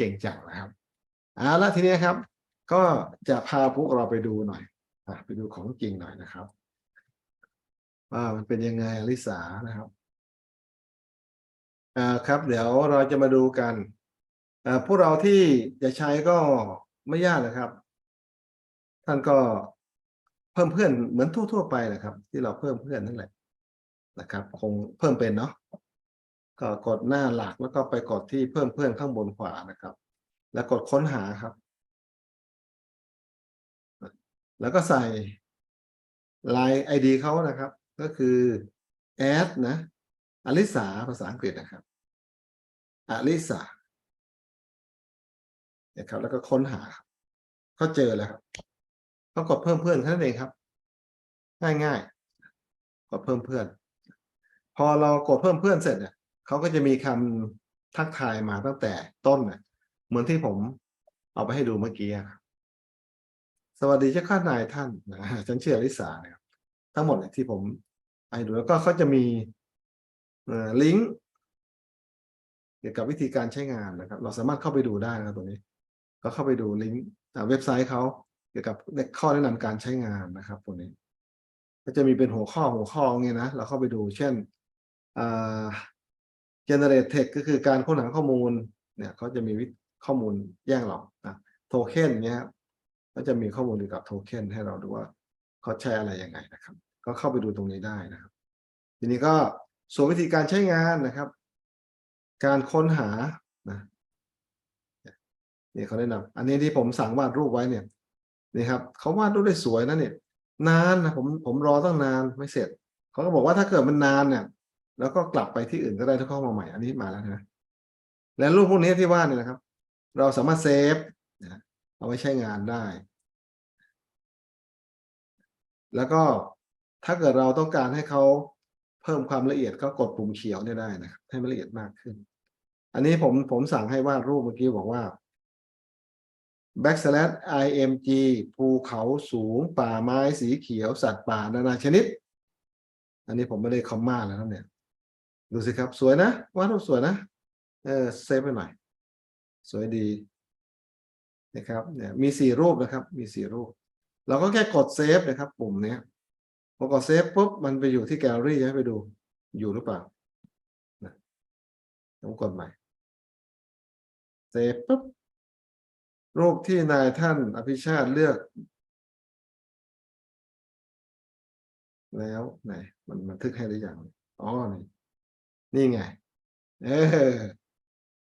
เก่งจังนะครับเอาละทีนี้ครับ ก็จะพาพวกเราไปดูหน่อยอะไปดูของจริงหน่อยนะครับว่ามันเป็นยังไงอลิสานะครับอ่าครับ เดี๋ยวเราจะมาดูกันอ่าพวกเราที่จะใช้ก็ไม่ยากนะครับ ท่านก็เพิ่มเพื่อนเหมือนทั่วๆไปแหละครับ ที่เราเพิ่มเพื่อนนั่นแหละนะครับ คงเพิ่มเป็นเนาะ ก็กดหน้าหลักแล้วก็ไปกดที่เพิ่มเพื่อนข้างบนขวานะครับ แล้วกดค้นหาครับ แล้วก็ใส่ลายไอดีเขานะครับ ก็คือ add นะอลิสาภาษาอังกฤษนะครับอลิสานะครับ แล้วก็ค้นหาครับก็เจอแล้วครับก็กดเพิ่มเพื่อนแค่นั้นเองครับ ง่ายๆกดเพิ่มเพื่อน พอเรากดเพิ่มเพื่อนเสร็จเนี่ย เขาก็จะมีคำทักทายมาตั้งแต่ต้นเหมือนที่ผมเอาไปให้ดูเมื่อกี้ครับสวัสดีเจ้าข้านายท่านนะฉันชื่ออลิสานะครับทั้งหมดเนี่ยที่ผมให้ดูแล้วก็เขาจะมีลิงก์เกี่ยวกับวิธีการใช้งานนะครับ เราสามารถเข้าไปดูได้นะครับตรงนี้ ก็เข้าไปดูลิงก์เว็บไซต์เขาเกี่ยวกับข้อแนะนำการใช้งานนะครับตรงนี้ ก็จะมีเป็นหัวข้อหัวข้อเงี้ยนะ เราเข้าไปดู เช่นอ generate text ก็คือการค้นหาข้อมูลเนี่ยเขาจะมีวิข้อมูลแย่งเรานะโทเค็นเงี้ยก็จะมีข้อมูลเกี่ยวกับโทเค็นให้เราดูว่าเขาใช้อะไรยังไงนะครับ ก็เข้าไปดูตรงนี้ได้นะครับ ทีนี้ก็ส่วนวิธีการใช้งานนะครับ การค้นหานะนี่เขาแนะนำอันนี้ที่ผมสั่งวาดรูปไว้เนี่ยนี่ครับเขาวาดรูปได้สวยนะเนี่ยนานนะผมผมรอตั้งนานไม่เสร็จเขาก็บอกว่าถ้าเกิดมันนานเนี่ย แล้วก็กลับไปที่อื่นก็ได้ถ้าเข้ามาใหม่อันนี้มาแล้วนะและรูปพวกนี้ที่วาดเนี่ยนะครับ เราสามารถเซฟนะเอาไว้ใช้งานได้ แล้วก็ถ้าเกิดเราต้องการให้เขาเพิ่มความละเอียดก็กดปุ่มเขียวเนี่ยได้นะครับให้มันละเอียดมากขึ้น อันนี้ผมผมสั่งให้วาดรูปเมื่อกี้บอกว่า backslash img ภูเขาสูง ป่าไม้สีเขียว สัตว์ป่านานาชนิด อันนี้ผมไม่ได้คอมมาแล้วนะเนี่ย ดูสิครับ สวยนะวาดรูปสวยนะ เออเซฟไปหน่อย สวยดีนะครับเนี่ยมีสี่รูปนะครับ มีสี่รูป เราก็แค่กดเซฟนะครับ ปุ่มเนี้ยพอกดเซฟปุ๊บมันไปอยู่ที่แกลเลอรี่ให้ไปดูอยู่หรือเปล่านะต้องกดใหม่เซฟปุ๊บรูปที่นายท่านอภิชาติเลือก แล้วไหนมันบันทึกให้หรือยังอ๋อนี่ นี่ไง เออ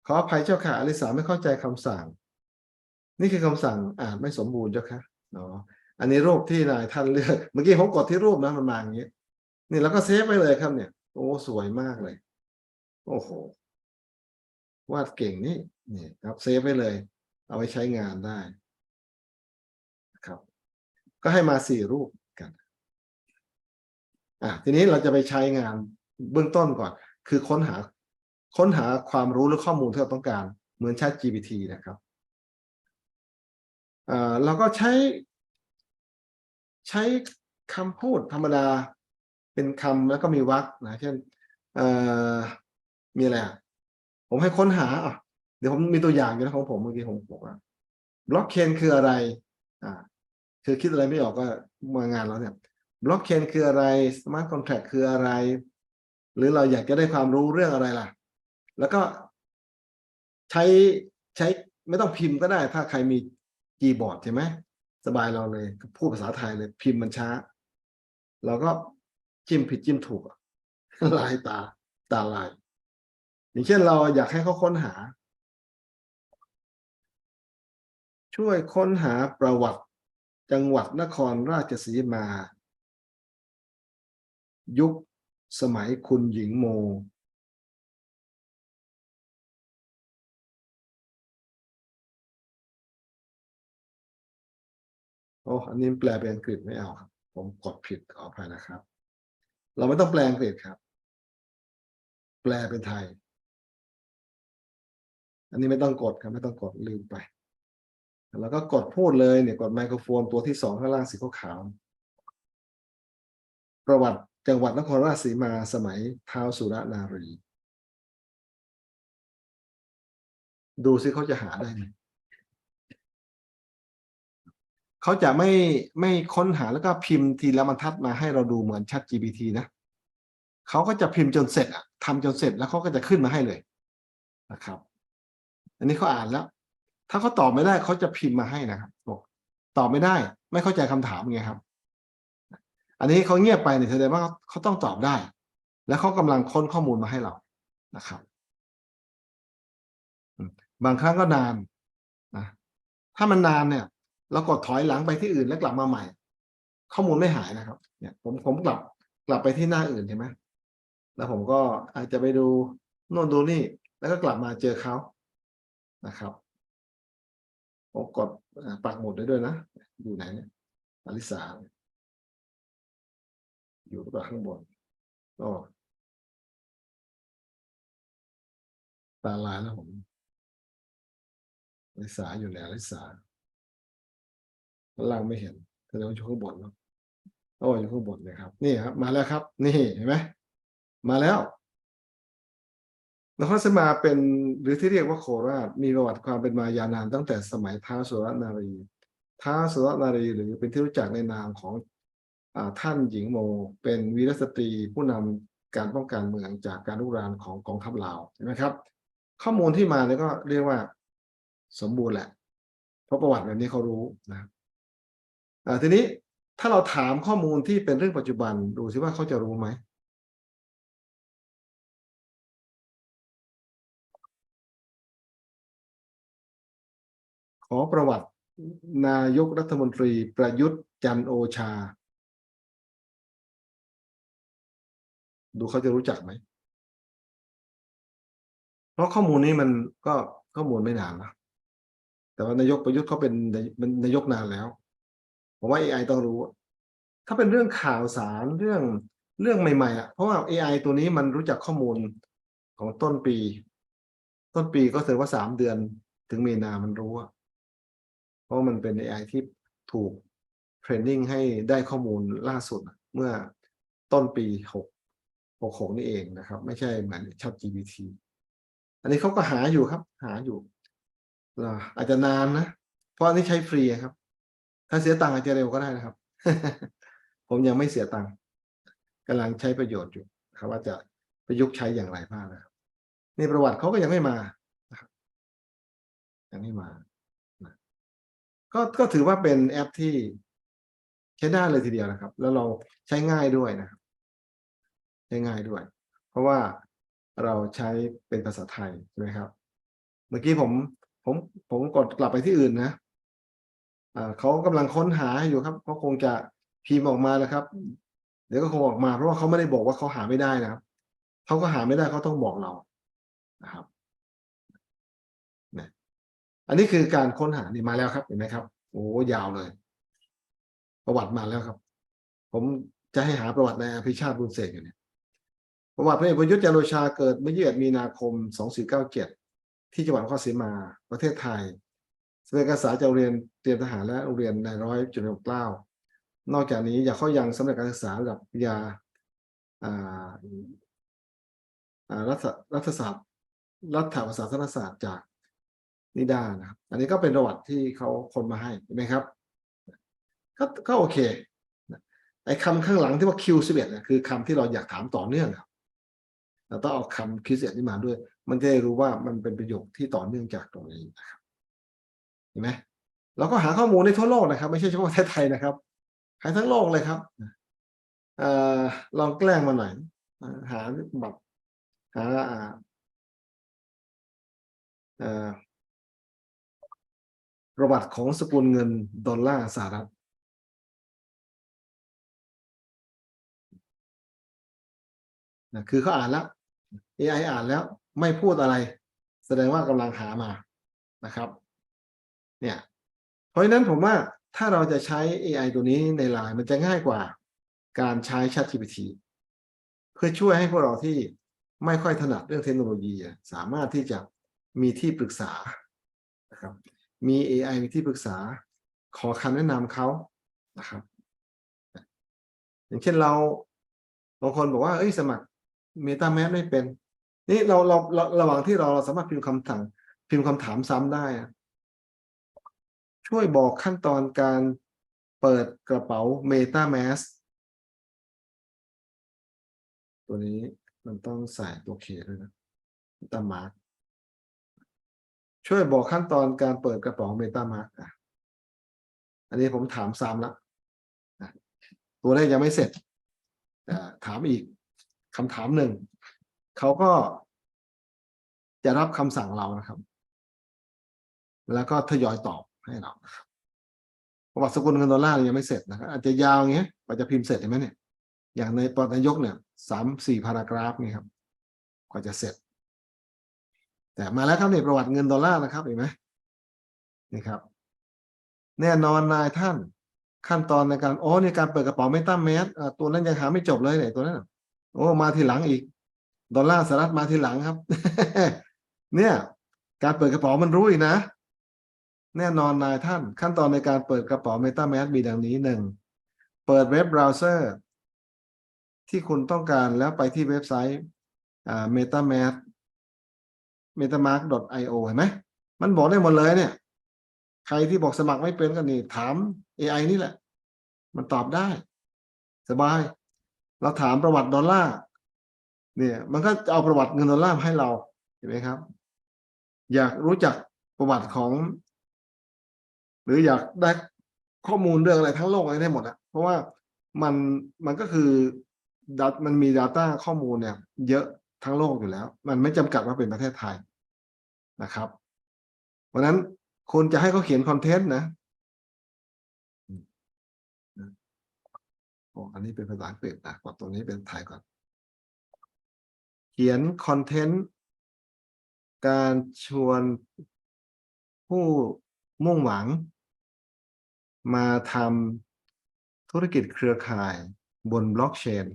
ขออภัยเจ้าค่ะอลิสาไม่เข้าใจคำสั่ง นี่คือคำสั่งอ่านไม่สมบูรณ์เจ้าค่ะเนาะอันนี้รูปที่นายท่านเลือก เมื่อกี้ผมกดที่รูปนะมันมาอย่างนี้ นี่แล้วก็เซฟไปเลยครับเนี่ย โอ้สวยมากเลย โอ้โห วาดเก่งนี่นี่ครับเซฟไว้เลย เอาไว้ใช้งานได้ครับ ก็ให้มาสี่รูปกัน อะทีนี้เราจะไปใช้งานเบื้องต้นก่อน คือค้นหาค้นหาความรู้หรือข้อมูลที่เราต้องการ เหมือน Chat GPT นะครับเราก็ใช้ ใช้คำพูดธรรมดาเป็นคำแล้วก็มีวรรคนะเช่นมีอะไรอะผมให้ค้นหาอะเดี๋ยวผมมีตัวอย่างอยู่นะของผมเมื่อกี้ผมบอกว่าบล็อกเชนคืออะไร อ่า คือคิดอะไรไม่ออกก็มางานแล้วเนี่ย บล็อกเชนคืออะไร สมาร์ทคอนแท็กคืออะไร หรือเราอยากจะได้ความรู้เรื่องอะไรล่ะ แล้วก็ใช้ใช้ไม่ต้องพิมพ์ก็ได้ ถ้าใครมีคีย์บอร์ดใช่ไหมสบายเราเลยพูดภาษาไทยเลย พิมพ์มันช้า เราก็จิ้มผิดจิ้มถูกลายตาตาลาย อย่างเช่นเราอยากให้เขาค้นหา ช่วยค้นหาประวัติจังหวัดนครราชสีมา ยุค สมัยคุณหญิงโมโอ้อันนี้แปลเป็นอังกฤษไม่เอาครับ ผมกดผิดขออภัยนะครับ เราไม่ต้องแปลอังกฤษครับ แปลเป็นไทย อันนี้ไม่ต้องกดครับ ไม่ต้องกดลืมไป แล้วก็กดพูดเลยเนี่ยกดไมโครโฟนตัวที่สองข้างล่างสีขาวประวัติ จังหวัดนครราชสีมาสมัยท้าวสุรนารี ดูซิเขาจะหาได้ไหมเขาจะไม่ไม่ค้นหาแล้วก็พิมพ์ทีละบรรทัดมาให้เราดูเหมือน Chat GPT นะเขาก็จะพิมพ์จนเสร็จอะทำจนเสร็จแล้วเขาก็จะขึ้นมาให้เลยนะครับ อันนี้เขาอ่านแล้ว ถ้าเขาตอบไม่ได้เขาจะพิมพ์มาให้นะครับบอกตอบไม่ได้ ไม่เข้าใจคำถามไงครับ อันนี้เขาเงียบไปเนี่ยแสดงว่าเขาต้องตอบได้ แล้วเขากำลังค้นข้อมูลมาให้เรานะครับ บางครั้งก็นานนะถ้ามันนานเนี่ย เรากดถอยหลังไปที่อื่นแล้วกลับมาใหม่ ข้อมูลไม่หายนะครับ เนี่ยผมผมกลับกลับไปที่หน้าอื่นใช่ไหมแล้วผมก็อาจจะไปดูโน่นดูนี่ แล้วก็กลับมาเจอเขานะครับผมกดอ่าปักหมุดได้ด้วยนะ อยู่ไหนเนี่ยอลิสาเนี่ย อยู่ตัวข้างบนก็ตาลายแล้วผมลิสาอยู่ไหนลิสาข้างล่างไม่เห็นแสดงว่าอยู่ข้างบนเนาะโอ้อยู่ข้างบนเลยครับ นี่ครับ มาแล้วครับ นี่เห็นไหมมาแล้วนครราชสีมาเป็นหรือที่เรียกว่าโคราชมีประวัติความเป็นมายาวนานตั้งแต่สมัยท้าวสุรนารีท้าวสุรนารีหรือเป็นที่รู้จักในนามของ ท่านหญิงโมเป็นวีรสตรีผู้นำการป้องกันเมืองจากการลุกรานของกองทัพลาวเห็นไหมครับ ข้อมูลที่มาเนี่ยก็เรียกว่าสมบูรณ์แหละ เพราะประวัติแบบนี้เขารู้นะทีนี้ถ้าเราถามข้อมูลที่เป็นเรื่องปัจจุบันดูสิว่าเขาจะรู้ไหมขอประวัตินายกรัฐมนตรีประยุทธ์จันโอชา ดูเขาจะรู้จักไหม เพราะข้อมูลนี้มันก็ข้อมูลไม่นานนะแต่ว่านายกประยุทธ์เขาเป็นนายเป็นนายกนานแล้ว ผมว่า AI ต้องรู้ ถ้าเป็นเรื่องข่าวสารเรื่องเรื่องใหม่ๆอะเพราะว่า AI ตัวนี้มันรู้จักข้อมูลของต้นปี ต้นปีก็แสดงว่าสามเดือนถึงมีนามันรู้อะเพราะมันเป็น AI ที่ถูกเทรนนิ่งให้ได้ข้อมูลล่าสุดเมื่อต้นปีหก หกหกนี่เองนะครับ ไม่ใช่เหมือน Chat GPT อันนี้เขาก็หาอยู่ครับ หาอยู่อาอาจจะนานนะ เพราะอันนี้ใช้ฟรีครับ ถ้าเสียตังค์อาจจะเร็วก็ได้นะครับ ผมยังไม่เสียตังค์กำลังใช้ประโยชน์อยู่ครับ ว่าจะประยุกต์ใช้อย่างไรบ้างนะครับนี่ประวัติเขาก็ยังไม่มายังไม่มาก็ก็ถือว่าเป็นแอปที่ใช้ได้เลยทีเดียวนะครับ แล้วเราใช้ง่ายด้วยนะครับ ใช้ง่ายด้วย เพราะว่าเราใช้เป็นภาษาไทยใช่ไหมครับ เมื่อกี้ผมผมผมกดกลับไปที่อื่นนะเขากำลังค้นหาอยู่ครับเขาคงจะพิมพ์ออกมาแล้วครับ เดี๋ยวก็คงออกมา เพราะว่าเขาไม่ได้บอกว่าเขาหาไม่ได้นะครับเขาก็หาไม่ได้เขาต้องบอกเรานะครับอันนี้คือการค้นหานี่มาแล้วครับเห็นไหมครับโอ้ยาวเลย ประวัติมาแล้วครับ ผมจะให้หาประวัติในอภิชาติบุญเสกอยู่เนี่ย ประวัติพระเอกประยุทธ์จันโอชาเกิดเมื่อ21มีนาคม 2497 ที่จังหวัดนครศรีมา ประเทศไทยแสดงการศึกษาจากโรงเรียนเตรียมทหารและโรงเรียนนายร้อยจุฬาเกล้านอกจากนี้อยากเข้ายังสำเร็จการศึกษาระดับปริญญาอ่ารัฐรัฐศาสตร์รัฐประศาศาสตร์จากนิดานะครับ อันนี้ก็เป็นประวัติที่เขาคนมาให้เห็นไหมครับก็ก็โอเคไอ้คำข้างหลังที่ว่า Q11 เนี่ยคือคำที่เราอยากถามต่อเนื่องครับ เราต้องเอาคำ Q11 นี้มาด้วย มันจะได้รู้ว่ามันเป็นประโยคที่ต่อเนื่องจากตรงนี้นะครับเห็นไหมเราก็หาข้อมูลในทั่วโลกนะครับ ไม่ใช่เฉพาะประเทศไทยนะครับหาทั้งโลกเลยครับอลองแกล้งมาหน่อยหาแบบหาอ่าประวัติของสกุลเงินดอลลาร์สหรัฐนะคือเขาอ่านแล้ว AI อ่านแล้วไม่พูดอะไร แสดงว่ากำลังหามานะครับ เนี่ย เพราะฉะนั้นผมว่าถ้าเราจะใช้ AI ตัวนี้ในไลน์มันจะง่ายกว่า การใช้ ChatGPT เพื่อช่วยให้พวกเราที่ไม่ค่อยถนัดเรื่องเทคโนโลยี สามารถที่จะมีที่ปรึกษานะครับมี AI มีที่ปรึกษา ขอคำแนะนำเขานะครับ อย่างเช่นเราบางคนบอกว่า เอ้ยสมัคร MetaMask ไม่เป็น นี่เราเราเราระหว่างที่เราเราสามารถพิมพ์คำสั่งพิมพ์คำถามซ้ำได้อะช่วยบอกขั้นตอนการเปิดกระเป๋า MetaMask ตัวนี้มันต้องใส่ตัวเคด้วยนะ MetaMask ช่วยบอกขั้นตอนการเปิดกระเป๋า MetaMask อะอันนี้ผมถามซ้ำละอะตัวแรกยังไม่เสร็จแต่ถามอีกคำถามหนึ่ง เขาก็จะรับคำสั่งเรานะครับ แล้วก็ทยอยตอบให้เรานะครับประวัติสกุลเงินดอลลาร์ยังไม่เสร็จนะครับอาจจะยาวอย่างเงี้ยกว่าจะพิมพ์เสร็จเห็นไหมเนี่ย อย่างในปนายกเนี่ยสามสี่พารากราฟนี่ครับ กว่าจะเสร็จ แต่มาแล้วครับในประวัติเงินดอลลาร์นะครับเห็นไหมนี่ครับ แน่นอนนายท่านขั้นตอนในการโอ้ในการเปิดกระเป๋าไม่ตั้มแมสตัวนั้นยังหาไม่จบเลยเนี่ยตัวนั้นโอ้มาทีหลังอีก ดอลลาร์สหรัฐมาทีหลังครับ เนี่ย การเปิดกระเป๋ามันรู้อีกนะ แน่นอนนายท่าน ขั้นตอนในการเปิดกระเป๋า MetaMask มีดังนี้หนึ่งเปิดเว็บเบราว์เซอร์ ที่คุณต้องการแล้วไปที่เว็บไซต์อ่า MetaMask metamask.io เห็นไหมมันบอกได้หมดเลยเนี่ย ใครที่บอกสมัครไม่เป็นก็นี่ถาม AI นี่แหละ มันตอบได้ สบาย เราถามประวัติดอลลาร์ เนี่ยมันก็จะเอาประวัติเงินดอลลาร์ให้เราเห็นไหมครับ อยากรู้จักประวัติของ หรืออยากได้ข้อมูลเรื่องอะไรทั้งโลกอะไรได้หมดอะเพราะว่ามันมันก็คือ dat- มันมี Data ข้อมูลเนี่ย เยอะทั้งโลกอยู่แล้ว มันไม่จำกัดว่าเป็นประเทศไทยนะครับ เพราะนั้นคุณจะให้เขาเขียนคอนเทนต์นะอืมนะโอ้อันนี้เป็นภาษาอังกฤษนะกดตรงนี้เป็นไทยก่อน เขียนคอนเทนต์การชวนผู้มุ่งหวัง มาทำธุรกิจเครือข่ายบนบล็อกเชน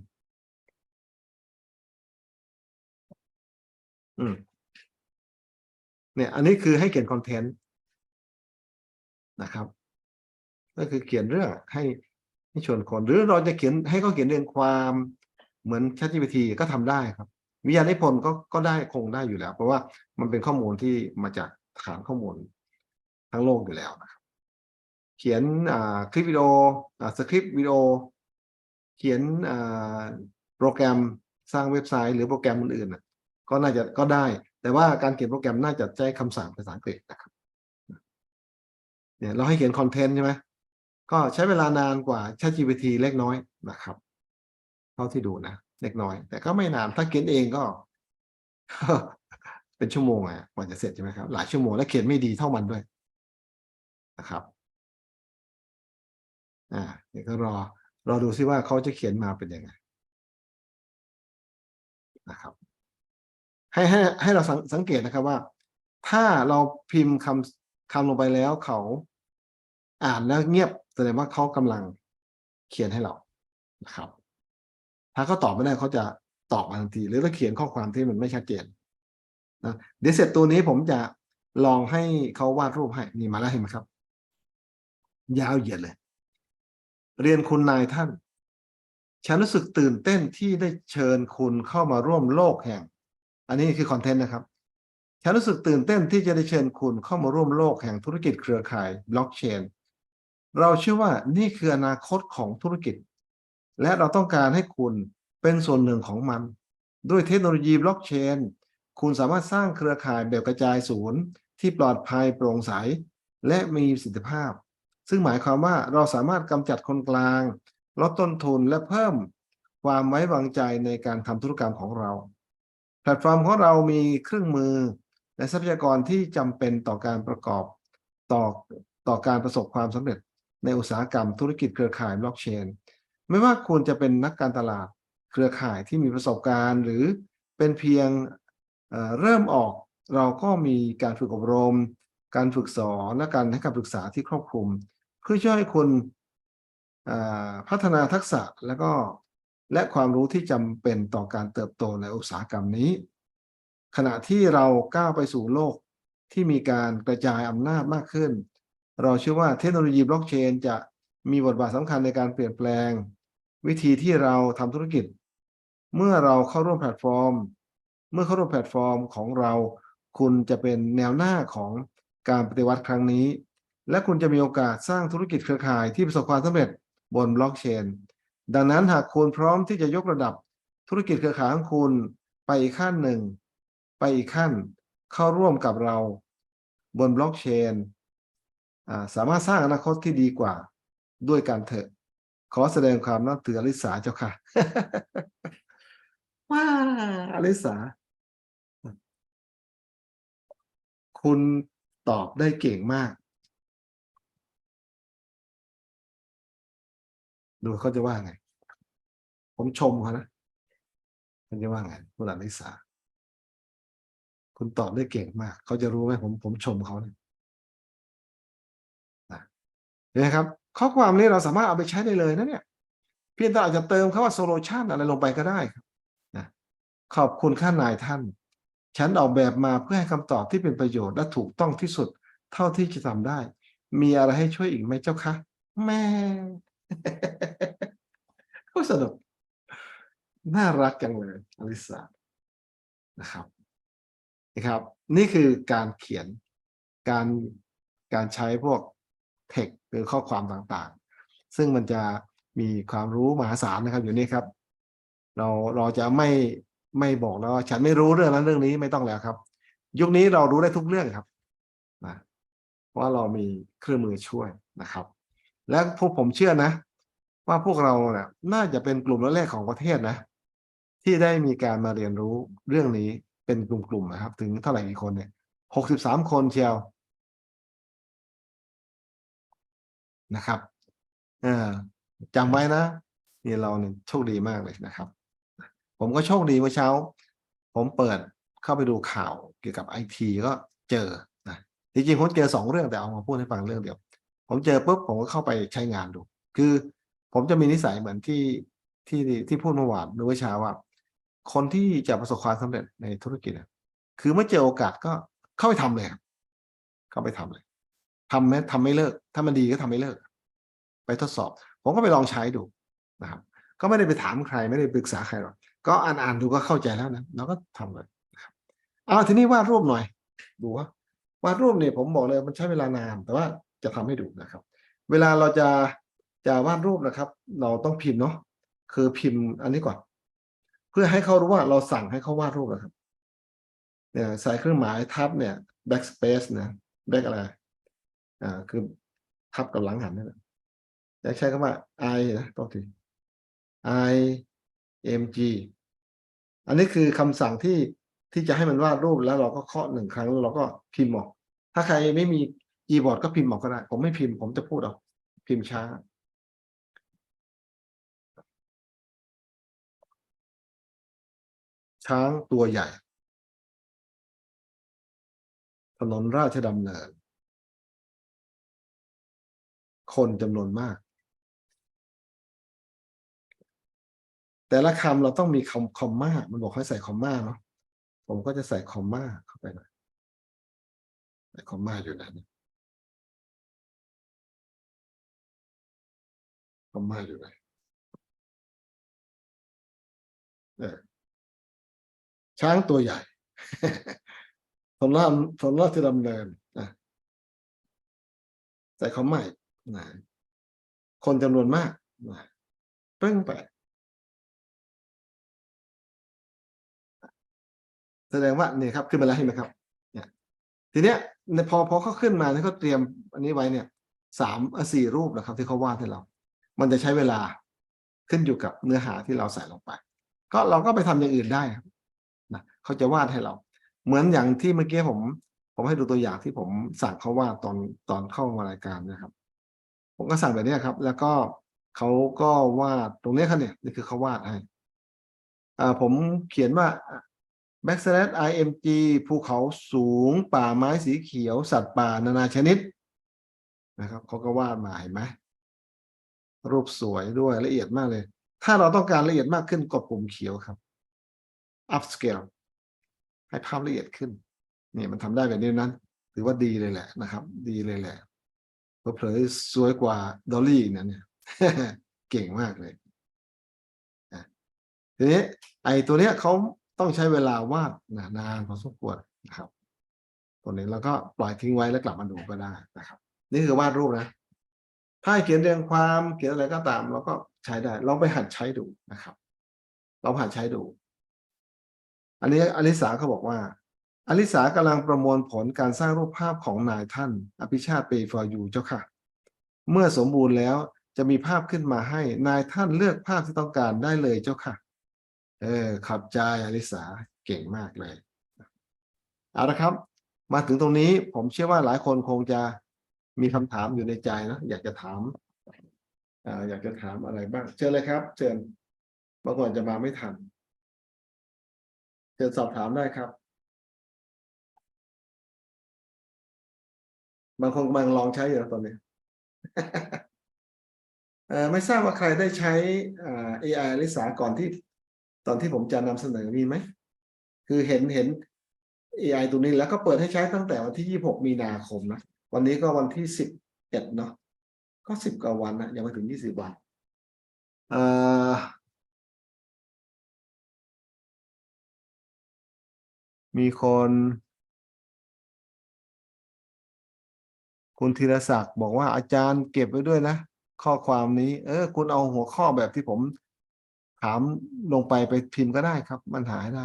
เนี่ย อันนี้คือให้เขียนคอนเทนต์นะครับ ก็คือเขียนเรื่องให้ให้ชวนคน หรือเราจะเขียนให้เขาเขียนเรียงความเหมือน ChatGPT ก็ทำได้ครับ วิทยานิพนธ์ก็ก็ได้คงได้อยู่แล้ว เพราะว่ามันเป็นข้อมูลที่มาจากฐานข้อมูลทั้งโลกอยู่แล้วนะครับ เขียนคลิปวิดีโอสคริปต์วิดีโอ เขียนโปรแกรมสร้างเว็บไซต์ หรือโปรแกรมอื่นๆก็น่าจะก็ได้ แต่ว่าการเขียนโปรแกรมน่าจะใช้คำสั่งภาษาอังกฤษนะครับเนี่ยเราให้เขียนคอนเทนต์ใช่ไหมก็ใช้เวลานานกว่า ChatGPT เล็กน้อยนะครับ เท่าที่ดูนะ เล็กน้อย แต่ก็ไม่นานถ้าเขียนเองก็ เป็นชั่วโมงอะกว่าจะเสร็จใช่ไหมครับ หลายชั่วโมงและเขียนไม่ดีเท่ามันด้วยนะครับ อ่าเดี๋ยวก็รอ รอดูซิว่าเขาจะเขียนมาเป็นยังไงนะครับ ให้ให้ให้เราสังสังเกตนะครับว่า ถ้าเราพิมพ์คำคำลงไปแล้วเขาอ่านแล้วเงียบแสดงว่าเขากำลังเขียนให้เรานะครับ ถ้าเขาตอบไม่ได้เขาจะตอบมาทันที หรือถ้าเขียนข้อความที่มันไม่ชัดเจนนะเดี๋ยวเสร็จตัวนี้ผมจะลองให้เขาวาดรูปให้นี่มาแล้วเห็นไหมครับ ยาวเหยียดเลย เรียนคุณนายท่าน ฉันรู้สึกตื่นเต้นที่ได้เชิญคุณเข้ามาร่วมโลกแห่ง อันนี้คือคอนเทนต์นะครับ ฉันรู้สึกตื่นเต้นที่จะได้เชิญคุณเข้ามาร่วมโลกแห่งธุรกิจเครือข่ายบล็อกเชนเราเชื่อว่านี่คืออนาคตของธุรกิจ และเราต้องการให้คุณเป็นส่วนหนึ่งของมัน ด้วยเทคโนโลยีบล็อกเชน คุณสามารถสร้างเครือข่ายแบบกระจายศูนย์ ที่ปลอดภัยโปร่งใส และมีประสิทธิภาพ ซึ่งหมายความว่าเราสามารถกำจัดคนกลาง ลดต้นทุนและเพิ่มความไว้วางใจในการทำธุรกรรมของเรา แพลตฟอร์มของเรามีเครื่องมือ และทรัพยากรที่จำเป็นต่อการประกอบต่อต่อการประสบความสำเร็จในอุตสาหกรรมธุรกิจเครือข่ายบล็อกเชน ไม่ว่าคุณจะเป็นนักการตลาดเครือข่ายที่มีประสบการณ์ หรือเป็นเพียงเเริ่มออกเราก็มีการฝึกอบรม การฝึกสอนและการให้คำปรึกษาที่ครอบคลุม เพื่อช่วยให้คุณพัฒนาทักษะแล้วก็และความรู้ที่จำเป็นต่อการเติบโตในอุตสาหกรรมนี้ ขณะที่เราก้าวไปสู่โลกที่มีการกระจายอำนาจมากขึ้น เราเชื่อว่าเทคโนโลยีบล็อกเชนจะมีบทบาทสำคัญในการเปลี่ยนแปลง วิธีที่เราทำธุรกิจ เมื่อเราเข้าร่วมแพลตฟอร์ม เมื่อเข้าร่วมแพลตฟอร์มของเรา คุณจะเป็นแนวหน้าของการปฏิวัติครั้งนี้ และคุณจะมีโอกาสสร้างธุรกิจเครือข่ายที่ประสบความสำเร็จบนบล็อกเชน ดังนั้นหากคุณพร้อมที่จะยกระดับธุรกิจเครือข่ายของคุณไปอีกขั้นหนึ่ง ไปอีกขั้นเข้าร่วมกับเราบนบล็อกเชนสามารถสร้างอนาคตที่ดีกว่าด้วยการเถอะ ขอแสดงความนับถืออลิสาเจ้าค่ะ ว้าอลิสา คุณตอบได้เก่งมาก ดูเขาจะว่าไง ผมชมเขานะเขาจะว่าไงคุณอลิสา คุณตอบได้เก่งมาก เขาจะรู้ไหมผมผมชมเขาเนี่ยนะเนไหมครับ ข้อความนี้เราสามารถเอาไปใช้ได้เลยนะเนี่ย เพียงแต่อาจจะเติมคำว่าโซลูชันอะไรลงไปก็ได้ครับนะขอบคุณข้านายท่าน ฉันออกแบบมาเพื่อให้คำตอบที่เป็นประโยชน์และถูกต้องที่สุดเท่าที่จะทำได้ มีอะไรให้ช่วยอีกไหมเจ้าคะแม่ก็สนุกน่ารักจังเลยอลิสานะครับนะครับ นี่คือการเขียนการการใช้พวกเทค หรือข้อความต่างๆ ซึ่งมันจะมีความรู้มหาศาลนะครับอยู่นี่ครับ เราเราจะไม่ไม่บอกแล้วว่าฉันไม่รู้เรื่องนั้นเรื่องนี้ไม่ต้องแล้วครับ ยุคนี้เรารู้ได้ทุกเรื่องครับนะเพราะว่าเรามีเครื่องมือช่วยนะครับ และพวกผมเชื่อนะ ว่าพวกเราเนี่ยน่าจะเป็นกลุ่มแรกๆของประเทศนะ ที่ได้มีการมาเรียนรู้เรื่องนี้เป็นกลุ่มๆนะครับ ถึงเท่าไหร่กี่คนเนี่ยหกสิบสามคนเชียว นะครับเออจำไว้นะนี่เราเนี่ยโชคดีมากเลยนะครับ ผมก็โชคดีเมื่อเช้า ผมเปิดเข้าไปดูข่าวเกี่ยวกับไอทีก็เจอนะจริงๆผมเจอสองเรื่องแต่เอามาพูดให้ฟังเรื่องเดียว ผมเจอปุ๊บผมก็เข้าไปใช้งานดู คือผมจะมีนิสัยเหมือนที่ที่ที่พูดเมื่อวานเมื่อเช้าว่า คนที่จะประสบความสำเร็จในธุรกิจคือเมื่อเจอโอกาสก็เข้าไปทำเลยเข้าไปทำเลย ทำไหมทำไม่เลิก ถ้ามันดีก็ทำไม่เลิก ไปทดสอบ ผมก็ไปลองใช้ดูนะครับ ก็ไม่ได้ไปถามใครไม่ได้ปรึกษาใครหรอกก็อ่านอ่านดูก็เข้าใจแล้วนะเราก็ทำเลยเอาทีนี้วาดรูปหน่อย ดูว่าวาดรูปเนี่ยผมบอกเลยมันใช้เวลานานแต่ว่าจะทำให้ดูนะครับ เวลาเราจะจะวาดรูปนะครับ เราต้องพิมพ์เนาะคือพิมพ์อันนี้ก่อน เพื่อให้เขารู้ว่าเราสั่งให้เขาวาดรูปนะครับเนี่ยใส่เครื่องหมายทับเนี่ย backspace นะ back อะไร อ่าคือทับกับหลังหันนั่นแหละจะใช้คำว่า i นะต้องที i m g อันนี้คือคำสั่งที่ที่จะให้มันวาดรูปแล้วเราก็เคาะหนึ่งครั้งแล้วเราก็พิมพ์ออก ถ้าใครไม่มีคีบอร์ดก็พิมพ์ออกก็ได้ ผมไม่พิมพ์ผมจะพูดเอาพิมพ์ช้า ช้างตัวใหญ่ ถนนราชดำเนิน คนจำนวนมาก แต่ละคำเราต้องมีคำคอมมามันบอกให้ใส่คอมมาเนาะผมก็จะใส่คอมมาเข้าไปหน่อยใส่คอมมาอยู่นะคอมมาอยู่ไหนเออช้างตัวใหญ่ถนนราถนนราชดำเนินใส่คอมมาอีก นะคนจำนวนมากนะเพิ่งไปแสดงว่านี่ครับขึ้นมาแล้วเห็นไหมครับ เนี่ย ทีเนี้ยพอพอเขาขึ้นมาเนี่ยเขาเตรียมอันนี้ไว้เนี่ยสามสี่รูปนะครับ ที่เขาวาดให้เรา มันจะใช้เวลาขึ้นอยู่กับเนื้อหาที่เราใส่ลงไป ก็เราก็ไปทำอย่างอื่นได้นะเขาจะวาดให้เรา เหมือนอย่างที่เมื่อกี้ผม ผมให้ดูตัวอย่างที่ผมสั่งเขาวาดตอนตอนเข้ามารายการนะครับ ผมก็สั่งแบบนี้ครับ แล้วก็เขาก็วาดตรงนี้ครับเนี่ยนี่คือเขาวาดให้อ่าผมเขียนว่า backslash img ภูเขาสูงป่าไม้สีเขียว สัตว์ป่านานาชนิดนะครับเขาก็วาดมาเห็นไหมรูปสวยด้วยละเอียดมากเลย ถ้าเราต้องการละเอียดมากขึ้นกดปุ่มเขียวครับ upscale ให้ภาพละเอียดขึ้นนี่มันทำได้แบบนี้นั้นถือว่าดีเลยแหละนะครับ ดีเลยแหละ เผลอสวยกว่าดอลลี่อีกนเนี่ยเก่งมากเลยอะทีนี้ไอ้ตัวเนี้ยเขาต้องใช้เวลาวาดนะนานพอสมควรนะครับตัวนี้แล้วก็ปล่อยทิ้งไว้แล้วกลับมาดูก็ได้นะครับ นี่คือวาดรูปนะถ้าเขียนเรียงความเขียนอะไรก็ตามเราก็ใช้ได้ลองไปหัดใช้ดูนะครับลองหัดใช้ดู อันนี้อลิสาเขาบอกว่า อลิสากำลังประมวลผลการสร้างรูปภาพของนายท่าน อภิชาติเปฟอร์ยูเจ้าค่ะ เมื่อสมบูรณ์แล้วจะมีภาพขึ้นมาให้นายท่านเลือกภาพที่ต้องการได้เลยเจ้าค่ะ เออขอบใจอลิสาเก่งมากเลยเอาละครับ มาถึงตรงนี้ผมเชื่อว่าหลายคนคงจะมีคำถามอยู่ในใจนะอยากจะถามออยากจะถามอะไรบ้าง เชิญเลยครับ เชิญบางคนอาจจะมาไม่ทัน เชิญสอบถามได้ครับ บางคนกำลังลองใช้อยู่นะตอนนี้ไม่ทราบว่าใครได้ใช้ AI ลิสาก่อนที่ ตอนที่ผมจะนำเสนอมีไหม คือเห็นเห็น AI ตัวนี้แล้วก็เปิดให้ใช้ตั้งแต่วันที่ 26 มีนาคมนะ วันนี้ก็วันที่ 11 เนาะก็ 10 กว่าวันนะยังไม่ถึง 20 วันมีคน คุณธีรศักดิ์บอกว่าอาจารย์เก็บไว้ด้วยนะ ข้อความนี้ เออ คุณเอาหัวข้อแบบที่ผม ถามลงไปไปพิมพ์ก็ได้ครับ มันหายได้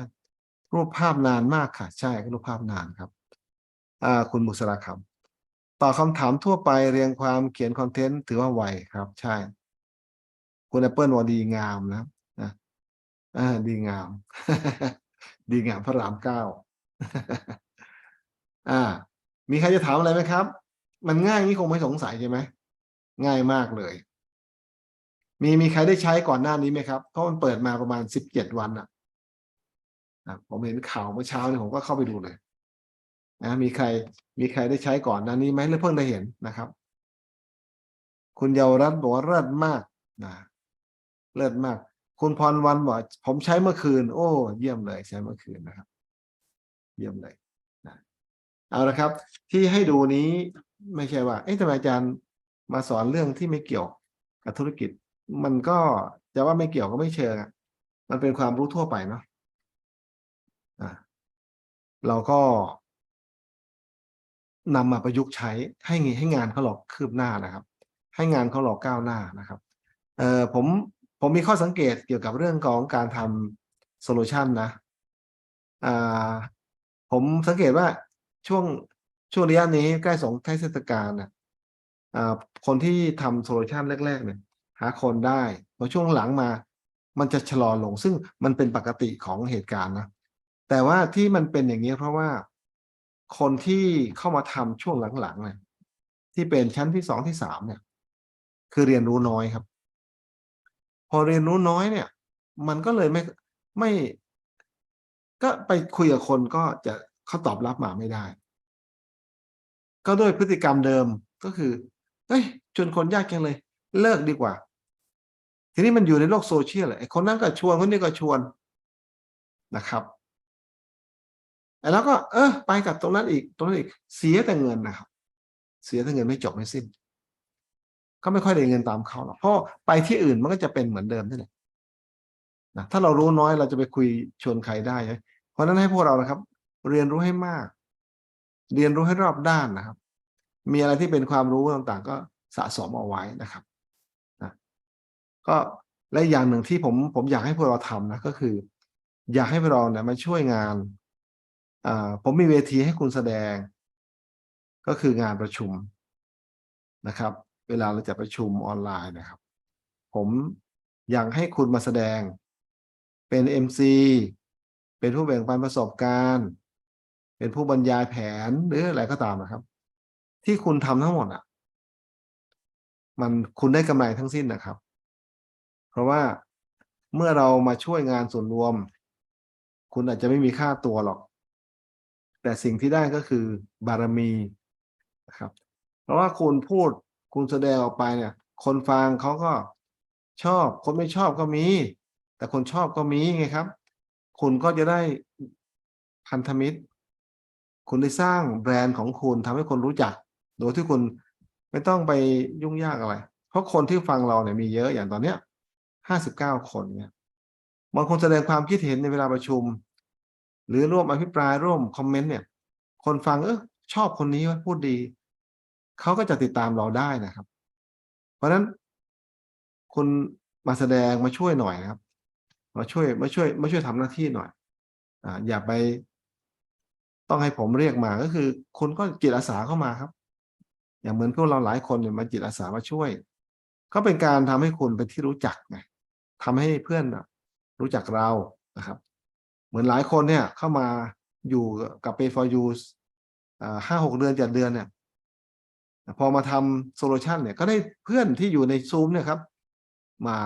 รูปภาพนานมากค่ะ ใช่รูปภาพนานครับ อ่า คุณบุษราคำตอบคำถามทั่วไปเรียงความเขียนคอนเทนต์ถือว่าไวครับ ใช่ คุณแอปเปิลว่าดีงามนะนะอ่าดีงาม ดีงามพระรามเก้าอ่า มีใครจะถามอะไรไหมครับ มันง่ายนี่คงไม่สงสัยใช่ไหมง่ายมากเลย มีมีใครได้ใช้ก่อนหน้านี้ไหมครับ เพราะมันเปิดมาประมาณสิบเจ็ดวันอะอะผมเห็นข่าวเมื่อเช้าเนี่ยผมก็เข้าไปดูเลยนะมีใครมีใครได้ใช้ก่อนหน้านี้ไหมหรือเพิ่งได้เห็นนะครับ คุณเยาวรัตน์บอกว่าเลิศมากนะเลิศมาก คุณพรวันบอกผมใช้เมื่อคืน โอ้เยี่ยมเลยใช้เมื่อคืนนะครับ เยี่ยมเลยนะเอาละครับ ที่ให้ดูนี้ ไม่ใช่ว่า เอ๊ะทำไมอาจารย์มาสอนเรื่องที่ไม่เกี่ยวกับธุรกิจ มันก็จะว่าไม่เกี่ยวก็ไม่เชิงอะมันเป็นความรู้ทั่วไปเนาะอ่าเราก็นำมาประยุกต์ใช้ให้งให้งานเขาหลอกคืบหน้านะครับ ให้งานเขาหลอกก้าวหน้านะครับเอ่อผมผมมีข้อสังเกตเกี่ยวกับเรื่องของการทำโซลูชันนะอ่าผมสังเกตว่าช่วง ช่วงระยะนี้ใกล้สงท้ายเทศกาลนะอ่าคนที่ทำโซลูชันแรก ๆ เนี่ย หาคนได้พอช่วงหลังมา มันจะชะลอลง ซึ่งมันเป็นปกติของเหตุการณ์นะ แต่ว่าที่มันเป็นอย่างนี้เพราะว่าคนที่เข้ามาทำช่วงหลังๆเนี่ยที่เป็นชั้นที่สองที่สามเนี่ย คือเรียนรู้น้อยครับ พอเรียนรู้น้อยเนี่ย มันก็เลยไม่ไม่ ก็ไปคุยกับคนก็จะเขาตอบรับมาไม่ได้ ก็ด้วยพฤติกรรมเดิมก็คือเฮ้ยชวนคนยากจังเลย เลิกดีกว่า ทีนี้มันอยู่ในโลกโซเชียลไอ้คนนั้นก็ชวนคนนี้ก็ชวนนะครับแล้วก็เออไปกับตรงนั้นอีกตรงนั้นอีกเสียแต่เงินนะครับ เสียแต่เงินไม่จบไม่สิ้น ก็ไม่ค่อยได้เงินตามเขาหรอกเพราะไปที่อื่นมันก็จะเป็นเหมือนเดิมนั่นแหละนะถ้าเรารู้น้อยเราจะไปคุยชวนใครได้เพราะนั้นให้พวกเรานะครับ เรียนรู้ให้มาก เรียนรู้ให้รอบด้านนะครับ มีอะไรที่เป็นความรู้ต่างๆ ก็สะสมเอาไว้นะครับนะก็และอย่างหนึ่งที่ผมผมอยากให้พวกเราทำนะก็คือ อยากให้พวกเราเนี่ยมาช่วยงานอ่าผมมีเวทีให้คุณแสดง ก็คืองานประชุมนะครับ เวลาเราจะประชุมออนไลน์นะครับ ผมอยากให้คุณมาแสดงเป็น MC เป็นผู้แบ่งปันประสบการณ์ เป็นผู้บรรยายแผนหรืออะไรก็ตามนะครับ ที่คุณทำทั้งหมดอะ มันคุณได้กำไรทั้งสิ้นนะครับ เพราะว่าเมื่อเรามาช่วยงานส่วนรวม คุณอาจจะไม่มีค่าตัวหรอก แต่สิ่งที่ได้ก็คือบารมีนะครับ เพราะว่าคุณพูดคุณแสดงออกไปเนี่ย คนฟังเขาก็ชอบ คนไม่ชอบก็มี แต่คนชอบก็มีไงครับ คุณก็จะได้พันธมิตร คุณได้สร้างแบรนด์ของคุณทำให้คนรู้จัก โดยที่คุณไม่ต้องไปยุ่งยากอะไร เพราะคนที่ฟังเราเนี่ยมีเยอะอย่างตอนเนี้ยห้าสิบเก้าคนเนี่ยบางคนแสดงความคิดเห็นในเวลาประชุม หรือร่วมอภิปรายร่วมคอมเมนต์เนี่ย คนฟังเออชอบคนนี้พูดดี เขาก็จะติดตามเราได้นะครับ เพราะฉะนั้นคุณมาแสดงมาช่วยหน่อยนะครับ มาช่วยมาช่วยมาช่วยทำหน้าที่หน่อย อ่าอย่าไป ต้องให้ผมเรียกมาก็คือ คุณก็จิตอาสาเข้ามาครับ อย่างเหมือนพวกเราหลายคนเนี่ยมาจิตอาสามาช่วย ก็เป็นการทำให้คุณเป็นที่รู้จักไงทำให้เพื่อนน่ะรู้จักเรานะครับ เหมือนหลายคนเนี่ยเข้ามาอยู่กับ Pay for You ห้าหกเดือนเจ็ดเดือนเนี่ยพอมาทำโซลูชันเนี่ยก็ได้เพื่อนที่อยู่ในซูมเนี่ยครับ มา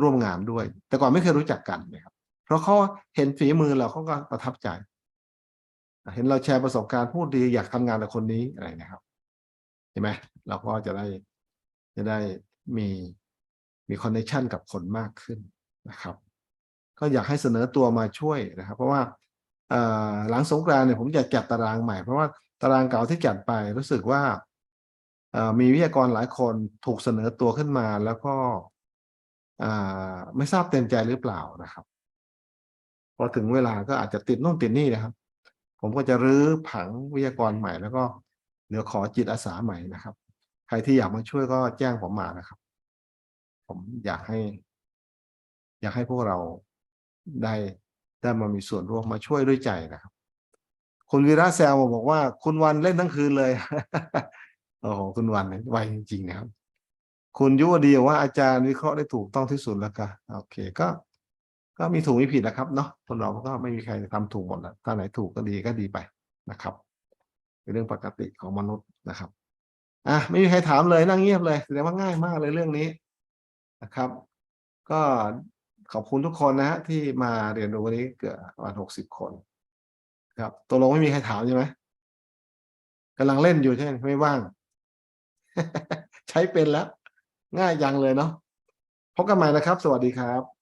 ร่วมงานด้วย แต่ก่อนไม่เคยรู้จักกันนะครับ เพราะเขาเห็นฝีมือเราเขาก็ประทับใจ เห็นเราแชร์ประสบการณ์พูดดีอยากทำงานกับคนนี้อะไรนะครับเห็นไหมเราก็จะได้จะได้มีมีคอนเนคชันกับคนมากขึ้นนะครับ ก็อยากให้เสนอตัวมาช่วยนะครับ เพราะว่าหลังสงกรานต์เนี่ยผมจะจัดตารางใหม่ เพราะว่าตารางเก่าที่จัดไปรู้สึกว่ามีวิทยากรหลายคนถูกเสนอตัวขึ้นมาแล้วก็ไม่ทราบเต็มใจหรือเปล่านะครับ พอถึงเวลาก็อาจจะติดนู่นติดนี่นะครับ ผมก็จะรื้อผังวิทยากรใหม่แล้วก็เดี๋ยวขอจิตอาสาใหม่นะครับ ใครที่อยากมาช่วยก็แจ้งผมมานะครับ ผมอยากให้ อยากให้พวกเราได้ได้มามีส่วนร่วมมาช่วยด้วยใจนะครับ คุณวีระแซวบอกว่า คุณวันเล่นทั้งคืนเลยโอ้โหคุณวันเนี่ยไวจริงๆนะครับ คุณยุวดีว่าอาจารย์วิเคราะห์ได้ถูกต้องที่สุดแล้วค่ะโอเค ก็ ก็มีถูกมีผิดนะครับเนาะคนเราก็ไม่มีใครทำถูกหมดแล้วถ้าไหนถูกก็ดีก็ดีไปนะครับเป็นเรื่องปกติของมนุษย์นะครับอะไม่มีใครถามเลยนั่งเงียบเลยแสดงว่าง่ายมากเลยเรื่องนี้นะครับ ก็ขอบคุณทุกคนนะฮะที่มาเรียนรู้วันนี้เกือบประมาณหกสิบคน ครับตกลงไม่มีใครถามใช่ไหมกำลังเล่นอยู่ใช่ไหมไม่ว่าง ใช้เป็นแล้ว ง่ายยังเลยเนาะพบกันใหม่นะครับ สวัสดีครับ